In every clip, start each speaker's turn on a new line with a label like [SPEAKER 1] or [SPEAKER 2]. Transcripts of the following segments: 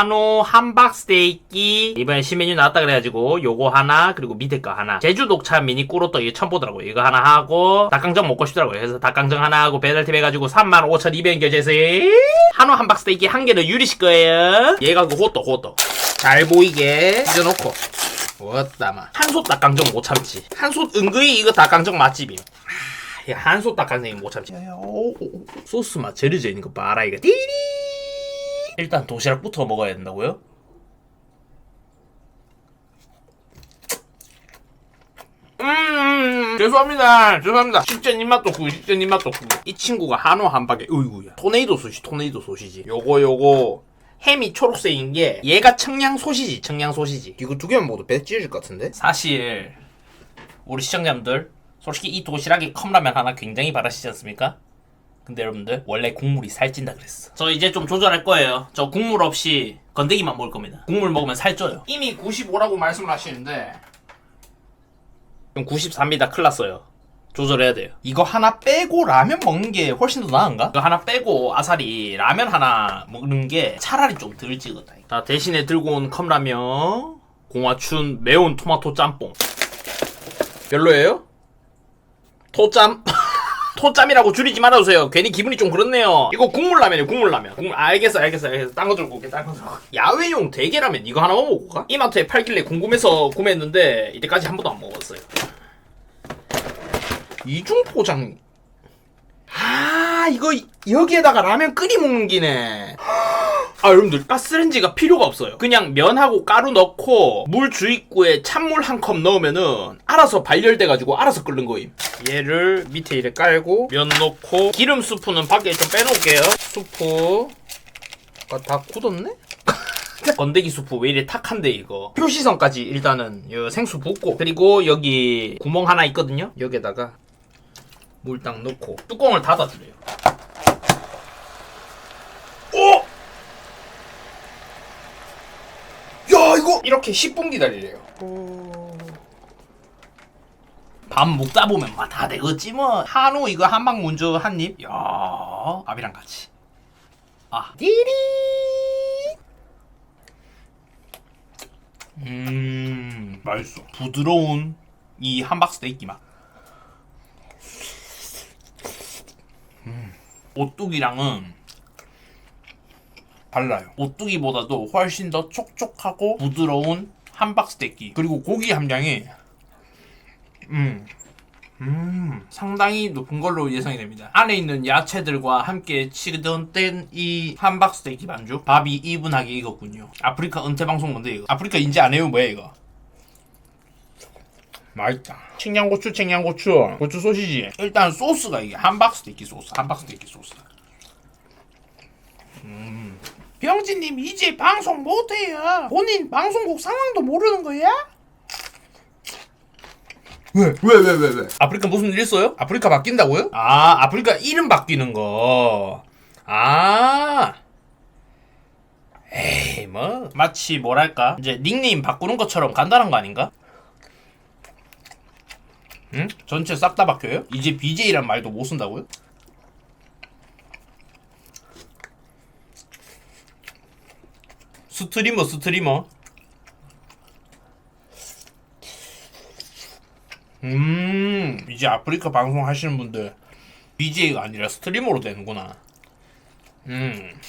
[SPEAKER 1] 한우 함박 스테이키. 이번에 신메뉴 나왔다 그래가지고 요거 하나 그리고 밑에 거 하나. 제주 녹차 미니 꾸로떡 이거 처음 보더라고요. 이거 하나 하고 닭강정 먹고 싶더라고요. 그래서 닭강정 하나 하고 배달팀 해가지고 35,200원 결제해서 한우 함박 스테이키 한 개는 유리씨 거예요. 얘가 그 호떡 호떡. 잘 보이게 찢어놓고. 왔다마. 한솥 닭강정 못 참지. 한솥 은근히 이거 닭강정 맛집임 야, 한솥 닭강정이 못 참지. 소스 맛 제르져 있는 거 봐라 이거. 띠리. 일단 도시락부터 먹어야 된다고요? 음, 죄송합니다. 죄송합니다. 식전 입맛 덕후, 식전 입맛 덕후. 이 친구가 한우 한박에, 으이구야. 토네이도 소시, 토네이도 소시지. 요거, 요거. 햄이 초록색인 게, 얘가 청양 소시지, 청양 소시지. 이거 두 개만 먹어도 배 찢어질 것 같은데? 사실, 우리 시청자분들, 솔직히 이 도시락에 컵라면 하나 굉장히 바라시지 않습니까? 근데 여러분들 원래 국물이 살찐다 그랬어. 저 이제 좀 조절할 거예요. 저 국물 없이 건더기만 먹을 겁니다. 국물 먹으면 살쪄요. 이미 95라고 말씀을 하시는데 그럼 94입니다. 큰일 났어요. 조절해야 돼요. 이거 하나 빼고 라면 먹는 게 훨씬 더 나은가? 이거 하나 빼고 아사리 라면 하나 먹는 게 차라리 좀 덜 찌겠다. 자 대신에 들고 온 컵라면 공화춘 매운 토마토 짬뽕 별로예요? 토짬 토짬이라고 줄이지 말아주세요. 괜히 기분이 좀 그렇네요. 이거 국물라면이에요, 국물라면. 국물, 알겠어, 알겠어, 알겠어. 딴 거 들고 올게, 딴거 들고 올게. 야외용 대게라면 이거 하나만 가? 이마트에 팔길래 궁금해서 구매했는데, 이때까지 한 번도 안 먹었어요. 이중 포장. 아, 이거 여기에다가 라면 끓이 먹는 기네. 아 여러분들 가스렌지가 필요가 없어요. 그냥 면하고 가루 넣고 물 주입구에 찬물 한 컵 넣으면은 알아서 발열돼 가지고 알아서 끓는 거임. 얘를 밑에 이렇게 깔고 면 넣고 기름 수프는 밖에 좀 빼놓을게요. 수프. 아, 다 굳었네? 건더기 수프 왜 이래 탁한데 이거? 표시선까지 일단은 요 생수 붓고. 그리고 여기 구멍 하나 있거든요? 여기에다가 물 딱 넣고 뚜껑을 닫아주래요. 오! 야 이거 이렇게 10분 기다리래요. 밥 먹다 보면 막 다 되겠지 뭐. 한우 이거 한방 문저 한입? 야 밥이랑 같이. 아. 띠리! 음 맛있어. 부드러운 이 함박 스테이키 맛. 음, 오뚜기랑은 달라요. 오뚜기보다도 훨씬 더 촉촉하고 부드러운 함박 스테이키. 그리고 고기 함량이 음. 음, 상당히 높은 걸로 예상이 됩니다. 안에 있는 야채들과 함께 치드된 이 함박 스테이키 반죽. 밥이 이분하게 익었군요. 아프리카 은퇴 방송 뭔데 이거? 아프리카 인지 안 해요 뭐야 이거? 맛있다. 청양고추, 청양고추, 고추 소시지. 일단 소스가 이게 함박 스테이키 소스, 함박 스테이키 소스. 병진님 이제 방송 못해요. 본인 방송국 상황도 모르는 거야? 왜? 왜? 왜? 왜? 왜? 아프리카 무슨 일 있어요? 아프리카 바뀐다고요? 아, 아프리카 이름 바뀌는 거. 아. 에이, 뭐. 마치 뭐랄까. 이제 닉네임 바꾸는 것처럼 간단한 거 아닌가? 응? 전체 싹 다 바뀌어요? 이제 BJ란 말도 못 쓴다고요? 스트리머 스트리머. 음 이제 아프리카 방송 하시는 분들 BJ가 아니라 스트리머로 되는구나. 음.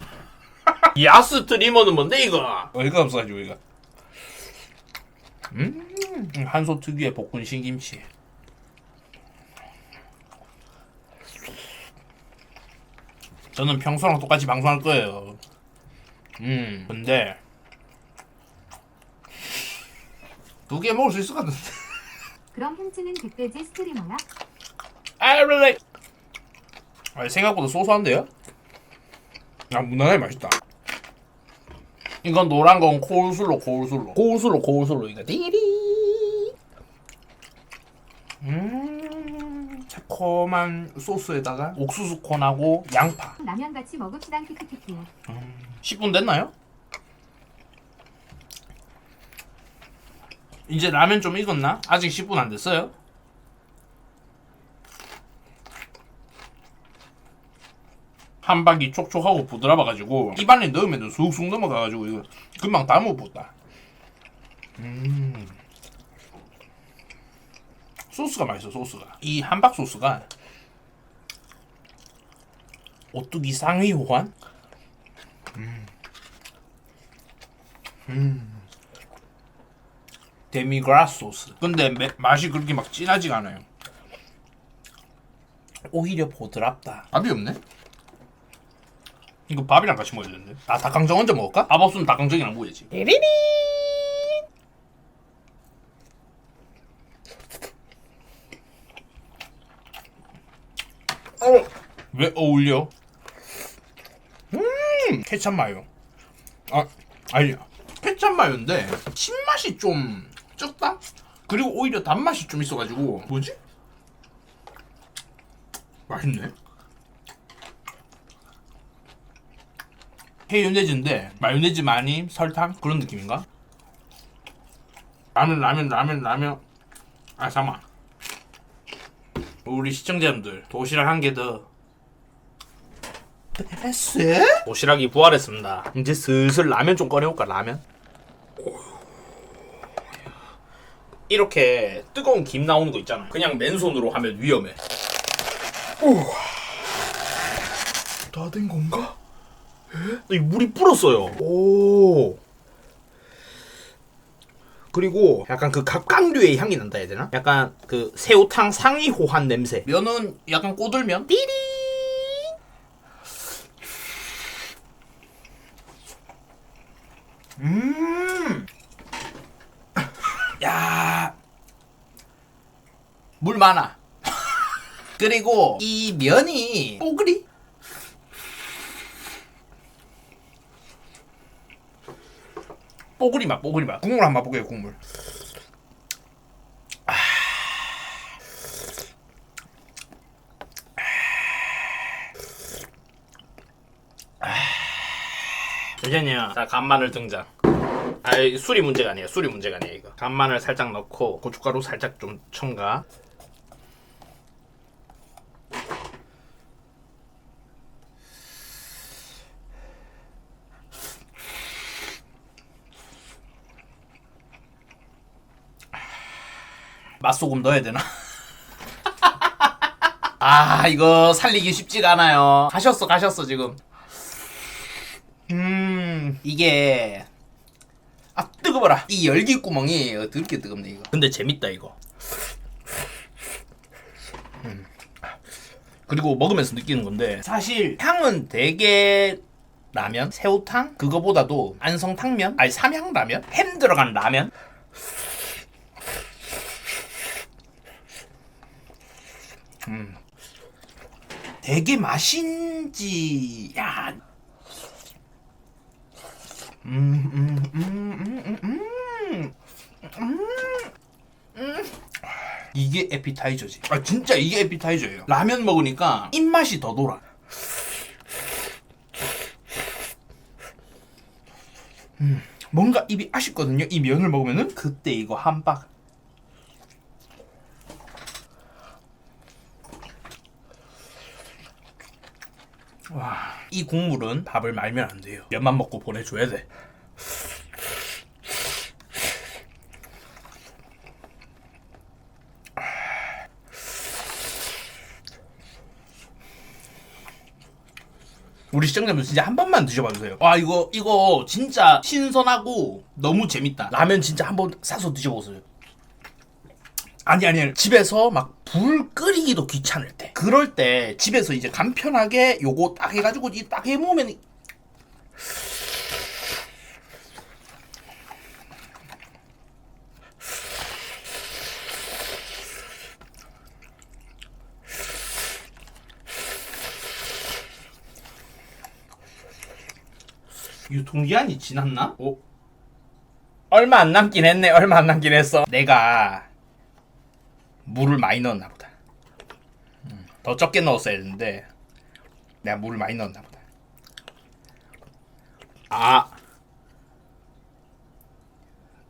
[SPEAKER 1] 야 스트리머는 뭔데 이거? 어이가 없어가지고 이거. 음 한솥 특유의 볶은 신김치. 저는 평소랑 똑같이 방송할 거예요 음, 근데 두 개 먹을 수 있을 것 같은데.
[SPEAKER 2] 그럼 햄찌는 백돼지 스트리머야?
[SPEAKER 1] I really. 아, 생각보다 소소한데요? 아, 무난하게 맛있다. 이건 노란 건 코울술로, 코울술로. 코울술로, 코울술로. 이거 디리. 음, 새콤한 소스에다가 옥수수 콘하고 양파.
[SPEAKER 2] 라면 같이 먹읍시다 키키키키
[SPEAKER 1] 10분 됐나요? 이제 라면 좀 익었나? 아직 10분 안 됐어요? 한박이 촉촉하고 부드러워가지고 입안에 넣으면 쑥쑥 넘어가가지고 이거 금방 다 먹었다. 음. 소스가 맛있어 소스가. 이 한박 소스가 오뚜기 상위 호환. 데미그라스 소스. 근데 매- 맛이 그렇게 막 진하지가 않아요. 오히려 보드랍다. 밥이 없네? 이거 밥이랑 같이 먹어야 되는데. 아, 닭강정 얹어 먹을까? 밥 없으면 닭강정이랑 먹어야지. 리리리. 어. 왜 어울려? 음, 케찹 마요. 아, 아니, 케찹 마요인데 신맛이 좀 적다? 그리고 오히려 단맛이 좀 있어가지고 뭐지? 맛있네. 헤요네즈인데 마요네즈 많이 설탕 그런 느낌인가? 라면 라면 라면 라면 아 잠만 우리 시청자분들 도시락 한 개 더. 됐어? 도시락이 부활했습니다. 이제 슬슬 라면 좀 꺼내볼까 라면? 이렇게 뜨거운 김 나오는 거 있잖아. 그냥 맨손으로 하면 위험해. 다 된 건가? 이 물이 불었어요. 오. 그리고 약간 그 갑각류의 향이 난다 해야 되나? 약간 그 새우탕 상위 호환 냄새. 면은 약간 꼬들면 띠리. 음. 야. 물 많아. 그리고 이 면이 뽀글이 뽀글이 맛 뽀글이 맛 국물 한번 맛볼게요 국물 잠시만요 자 간마늘 등장. 아이 술이 문제가 아니에요 술이 문제가 아니에요 이거. 간마늘 살짝 넣고 고춧가루 살짝 좀 첨가. 맛소금 넣어야 되나? 아 이거 살리기 쉽지가 않아요. 가셨어 가셨어 지금. 음 이게 아 뜨거워라. 이 열기 구멍이 더럽게 뜨겁네 이거. 근데 재밌다 이거. 음. 그리고 먹으면서 느끼는 건데 사실 향은 되게 라면 새우탕? 그거보다도 안성탕면? 아니 삼양라면? 햄 들어간 라면? 되게 맛인지 야 이게 에피타이저지. 아 진짜 이게 에피타이저예요. 라면 먹으니까 입맛이 더 돌아. 음, 뭔가 입이 아쉽거든요. 이 면을 먹으면은 그때 이거 한 박. 와, 이 국물은 밥을 말면 안 돼요. 면만 먹고 보내줘야 돼. 우리 시청자분 진짜 한 번만 드셔봐 주세요. 와 이거 이거 진짜 신선하고 너무 재밌다. 라면 진짜 한 번 사서 드셔보세요. 아니 아니 아니 집에서 막 불 끓이기도 귀찮을 때 그럴 때 집에서 이제 간편하게 요거 딱 해가지고 이 딱 해먹으면 이- 유통기한이 지났나? 어? 얼마 안 남긴 했네 얼마 안 남긴 했어 내가 물을 많이 넣었나 보다. 음, 더 적게 넣었어야 했는데 내가 물을 많이 넣었나 보다. 아.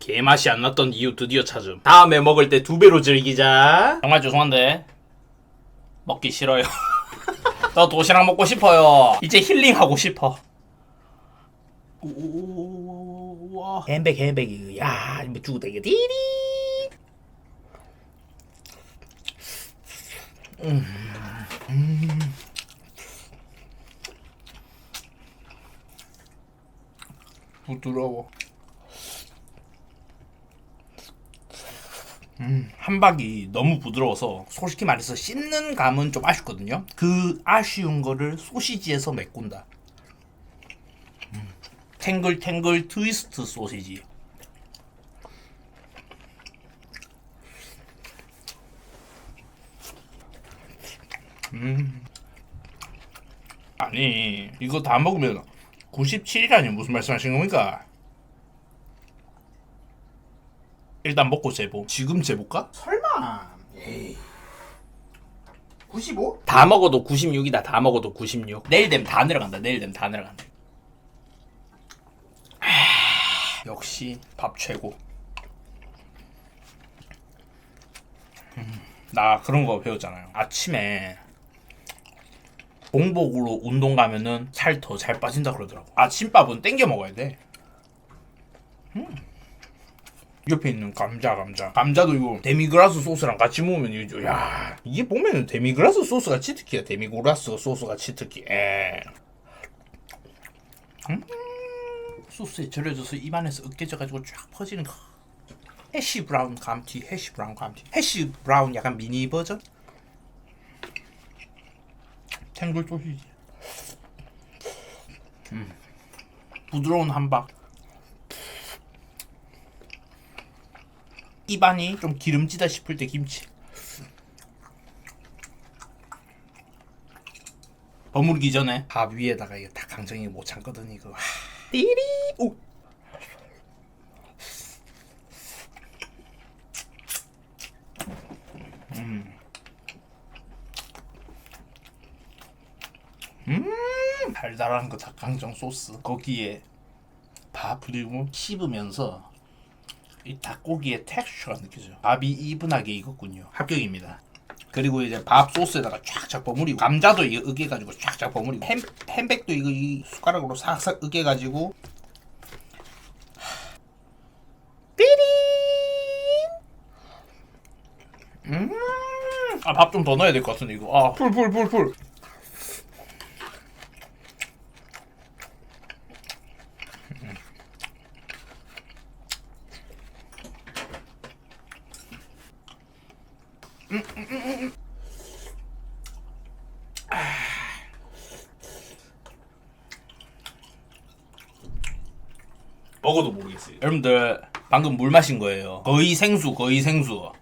[SPEAKER 1] 개맛이 안 났던 이유 드디어 찾음. 다음에 먹을 때 두 배로 즐기자. 정말 죄송한데 먹기 싫어요. 저 도시락 먹고 싶어요. 이제 힐링하고 싶어. 우와. 햄백 햄백 이거 야 이거 죽었다 이 거 디리. 부드러워. 음, 함박이 너무 부드러워서 솔직히 말해서 씹는 감은 좀 아쉽거든요. 그 아쉬운 거를 소시지에서 메꾼다. 음, 탱글탱글 트위스트 소시지. 음. 아니 이거 다 먹으면 97이라니 무슨 말씀하시는 겁니까? 일단 먹고 재보. 지금 재볼까? 설마. 에이. 95? 다 먹어도 96이다. 다 먹어도 96. 내일 되면 다 내려간다. 내일 되면 다 내려간다. 아, 역시 밥 최고. 음, 나 그런 거 배웠잖아요. 아침에 공복으로 운동 가면은 살 더 잘 빠진다 그러더라고. 아침밥은 땡겨 먹어야 돼. 옆에 있는 감자 감자. 감자도 이거 데미그라스 소스랑 같이 먹으면 이거 야 이게 보면은 데미그라스 소스가 치트키야. 데미그라스 소스가 치트키. 에. 음, 소스에 절여져서 입안에서 으깨져가지고 쫙 퍼지는 거. 해시 브라운 감튀 해시 브라운 감튀. 해시 브라운 약간 미니 버전 탱글 소시지 음. 부드러운 함박 입안이 좀 기름지다 싶을 때 김치. 버무리기 전에 밥 위에다가 이거 다 강정이 못 참거든 이거. 하, 띠리 오. 음. 음, 달달한 그 닭강정 소스 거기에 밥 그리고 씹으면서 이 닭고기의 텍스처가 느껴져요. 밥이 이분하게 익었군요. 합격입니다. 그리고 이제 밥 소스에다가 쫙쫙 버무리고 감자도 이거 으깨가지고 쫙쫙 버무리고 햄, 햄백도 이거 이 숟가락으로 싹싹 으깨가지고 삐리 음. 아밥 좀 더 넣어야 될 것 같은데 이거 아 풀 풀 풀 풀 먹어도 모르겠어요. 여러분들 방금 물 마신 거예요. 거의 생수, 거의 생수.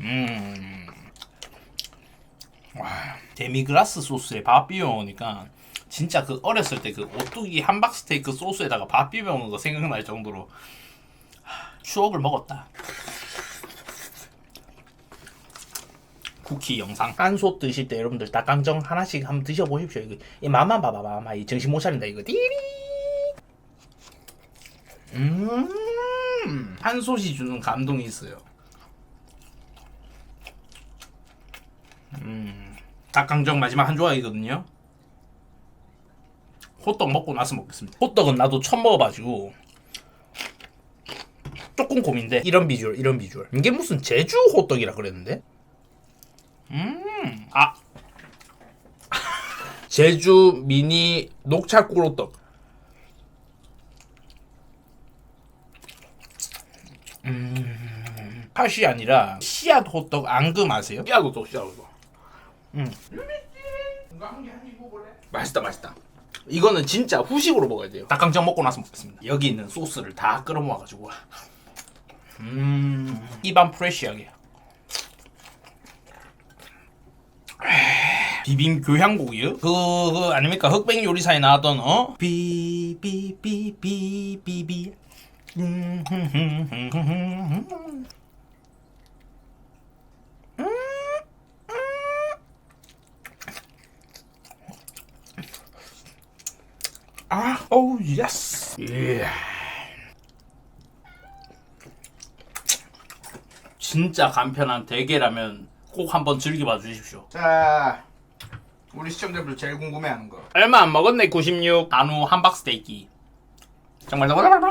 [SPEAKER 1] 음. 와, 데미그라스 소스에 밥 비벼 먹으니까 진짜 그 어렸을 때 그 오뚜기 함박 스테이크 소스에다가 밥 비벼 먹는 거 생각날 정도로 하, 추억을 먹었다. 쿠키 영상 한솥 드실 때 여러분들 닭강정 하나씩 한번 드셔보십시오. 이거 이 맛만 봐봐, 마마 이 정신 못 차린다 이거. 띠리. 음, 한솥이 주는 감동이 있어요. 음, 닭강정 마지막 한 조각이거든요. 호떡 먹고 나서 먹겠습니다. 호떡은 나도 처음 먹어가지고 조금 고민돼. 이런 비주얼, 이런 비주얼. 이게 무슨 제주 호떡이라 그랬는데? 음, 아. 제주 미니 녹차 꿀호떡. 음, 팥이 아니라 씨앗 호떡 앙금 아세요? 씨앗 호떡, 씨앗 호떡. 음. 맛있다, 맛있다. 이거는 진짜 후식으로 먹어야 돼요. 닭강정 먹고 나서 먹겠습니다. 여기 있는 소스를 다 끓여 모아가지고. 음, 입안 프레시하게. 비빔 교향고기요? 그, 그 아닙니까 흑백 요리사에 나왔던 어 비비비비비비 음, 아, 오, 예스. 예. 진짜 간편한 대게라면 꼭 한번 즐겨봐 주십시오. 자, 우리 시청자분들 제일 궁금해하는 거. 얼마 안 먹었네 96 단우 함박 스테이키. 정말 너무 먹었다.